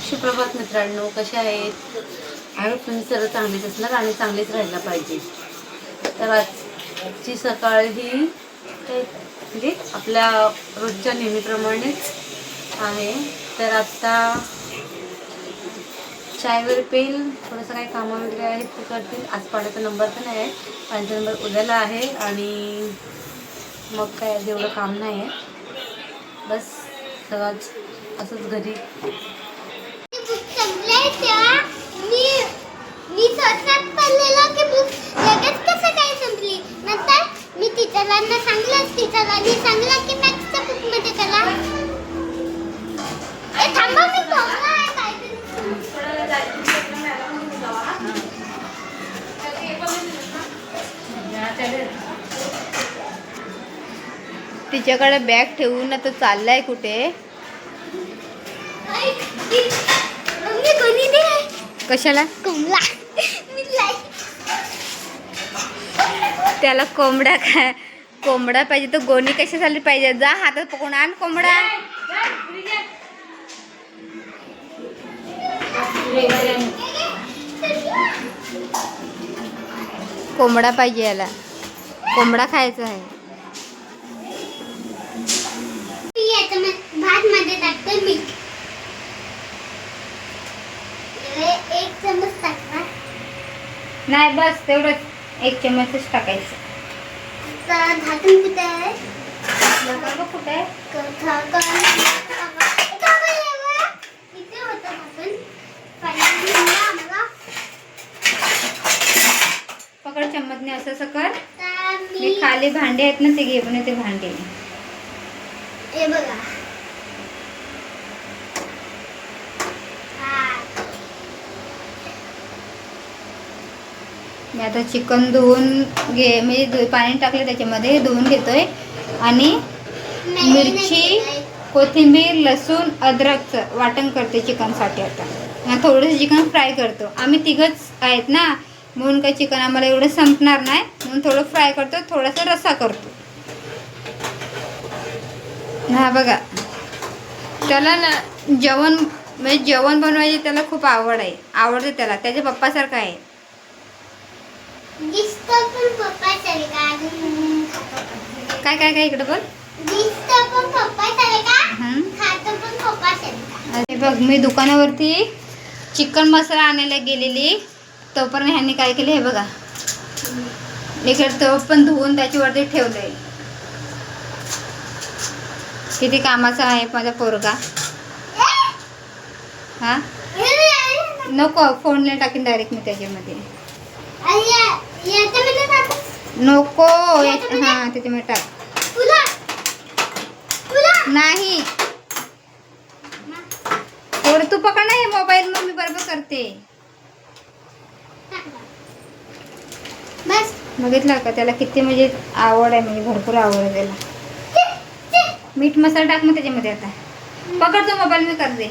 सुप्रभात मित्रांनो कसे आहेत? आणि तुम्ही सर्व चांगलेच असणार आणि चांगलेच राहायला पाहिजे. तर आजची सकाळ ही म्हणजे आपल्या रोजच्या नेहमीप्रमाणेच आहे. तर आत्ता चाय वगैरे पेल थोडंसं काही कामं वगैरे आहेत ते करतील. आज पाण्याचा नंबर पण नाही आहे. पाण्याचा नंबर उद्याला आहे आणि मग काय एवढं काम नाही आहे बस सगळं असंच घरी बुक संपलंय तेव्हा मी मी स्वतःच पडलेलं की बुक लगेच कसं काय संपली नंतर मी टीचरांना सांगलं की मॅथ्सच्या ए थांबा मी. तिच्याकडे बॅग ठेवून आता चाललाय कुठे? आई, ती- मम्मी कोणी दे कशाला? कमला त्याला कोंबडा काय कोंबडा पाहिजे तर गोणी कशासाठी पाहिजे? जा हातात पकडून आण कोंबडा. कोंबडा पाहिजे याला. कोंबडा खायचा आहे. मी याच्यामध्ये भात मध्ये टाकते मीठ. एक चमच टाकणार. नाही बस तेवढंच एक चमचच टाकायचं. झाकण कुठे आहे? कुठे आहे? कथा का इथे होतं आम्हाला. पकड चम्मचने असं असं कर. आता मी मी खाली भांडे आहेत ना ते घेऊन येते भांडे. हे बघा हा मी आता चिकन धुवून घे म्हणजे धु- पाणी टाकले त्याच्यामध्ये धुवून घेतोय. आणि मिरची कोथिंबीर लसूण अद्रकचं वाटण करते चिकनसाठी आता. थोडंसं चिकन फ्राय करतो. आम्ही तिघंच आहेत ना म्हणून काही चिकन आम्हाला एवढं संपणार नाही. म्हणून थोडं फ्राय करतो थोडासा रस्सा करतो. हा बघा. त्याला ना जेवण म्हणजे जेवण बनवायची त्याला खूप आवड आहे. आवडते त्याला. त्याच्या पप्पासारखं आहे दिसतं पण पप्पा चले का अजून खातो पण. काय काय काय इकडं पण पण अरे बघ मी दुकानावरती चिकन मसाला आणायला गेलेली. तोपर्यंत ह्यांनी काय केले हे बघा. इकडे तो पण धुवून त्याच्यावरती ठेवलंय. किती कामाचा आहे माझा पोरगा. हा? नको फोनला टाकीन डायरेक्ट मी त्याच्यामध्ये. नको हा त्याच्यामध्ये टाक. नाही. थोडं तू पकड ना हे मोबाईल मग मी बरोबर करते. बस. बघितलं का? त्याला किती म्हणजे आवड आहे म्हणजे भरपूर आवड आहे त्याला. मीठ मसाला टाक मग त्याच्यामध्ये आता. पकड तो मोबाईल मी करते.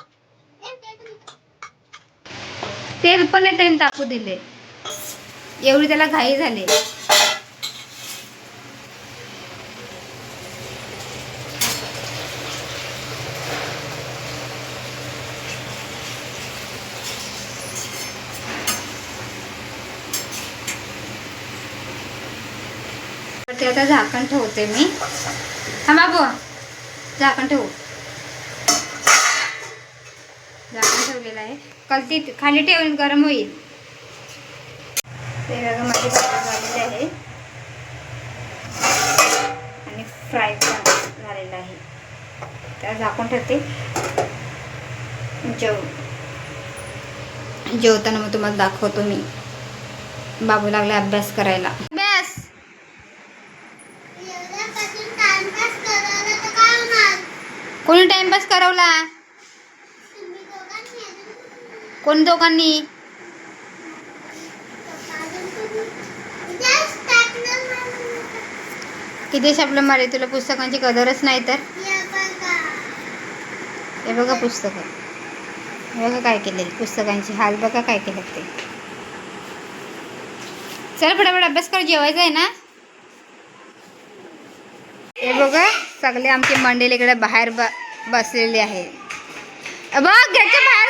तेल पण नाही त्यांनी टाकू दिले. एवढी त्याला घाई झाली. ते आता झाकण ठेवते मी. हा बाबू झाकण ठेवू. झाकण ठेवलेलं आहे. कलती खाली ठेवून गरम होईल. ते बघा माझे भाजी झालेले आहे. आणि फ्राय झालेलं आहे. त्याला झाकून ठेवते. जेव जेवताना मग तुम्हाला दाखवतो मी. बाबू लागला अभ्यास करायला. अभ्यास! कोणी टाइमपास करवला? कोण दोघांनी? किती आपलं मारे तुला पुस्तकांची कदरच नाही तर? हे बघा पुस्तक. हे बघा काय केले पुस्तकांची. हाल बघा काय केलं ते. चल फटाफट अभ्यास कर जेवायचं आहे ना? हे बघा सगळे आमचे मंडळी इकडे बाहेर ब बसलेले आहे बघ घरच्या बाहेर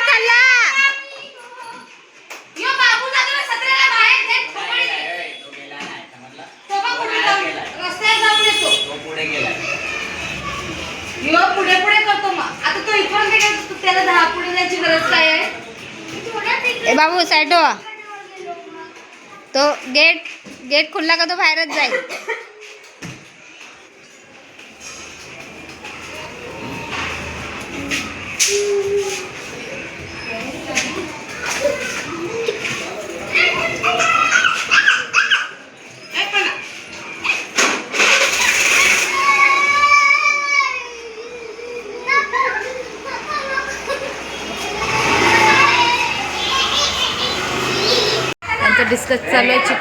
साईड. हो तो गेट गेट खुलला का तो बाहेरच जाईल.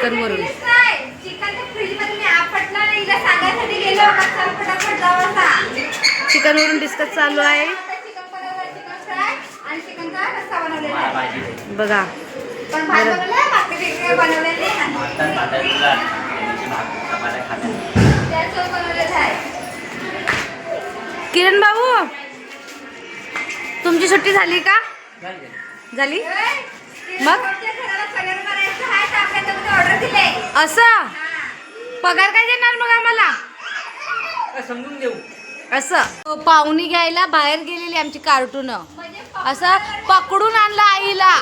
डेक्कन वरून चिकन वरून डिस्कस चालू आहे. बघा. किरण भाऊ तुमची सुट्टी झाली का? झाली? मग? असं? पगार काय देणार मग आम्हाला? समजून देऊ असं. पाहुणी घ्यायला बाहेर गेलेली आमची कार्टून. असं पकडून आणलं आईला.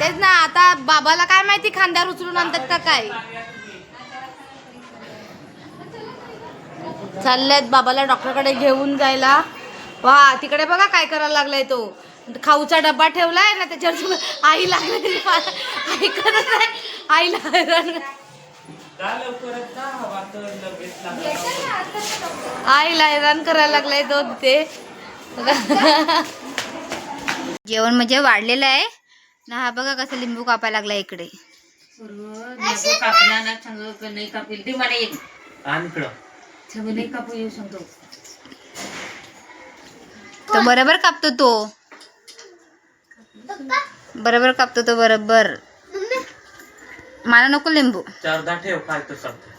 तेच ना आता बाबाला काय माहिती खांद्यावर उचलून आणतात का काय? चाललेत बाबाला डॉक्टरकडे घेऊन जायला. वा तिकडे बघा काय करायला लागलाय तो. खाऊचा डब्बा ठेवलाय ना त्याच्यावर आई लागली. नाही आईला हैराण आईला हैराण करायला लागलाय तो ते जेवण म्हणजे वाढलेलं आहे. ना हा बघा कसं लिंबू कापायला लागला इकडे. नाही कापील? ते मला नाही कापू येऊ सांगतो. तो बरोबर कापतो तो. बरोबर कापतो तो बरोबर. मला नको लिंबू. चारदा ठेव काय तो सांगतो.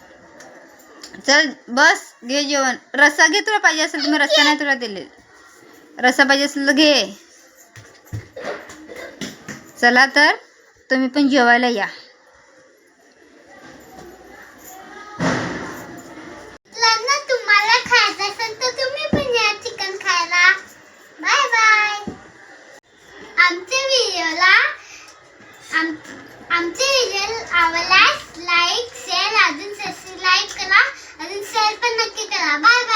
चल बस घे जेवण. रस्सा घे तुला पाहिजे असेल तर मी रस्सा नाही तुला दिले रस्सा पाहिजे असेल तर घे. चला तर तुम्ही पण जेवायला या. तुम्हाला खायचं असेल तर तुम्ही पण या चिकन खायला. बाय बाय आमच्या व्हिडिओला आम आमचे व्हिडिओ आवडल्यास लाईक शेअर अजून सबस्क्राईब करा. अजून शेअर पण नक्की करा. Bye bye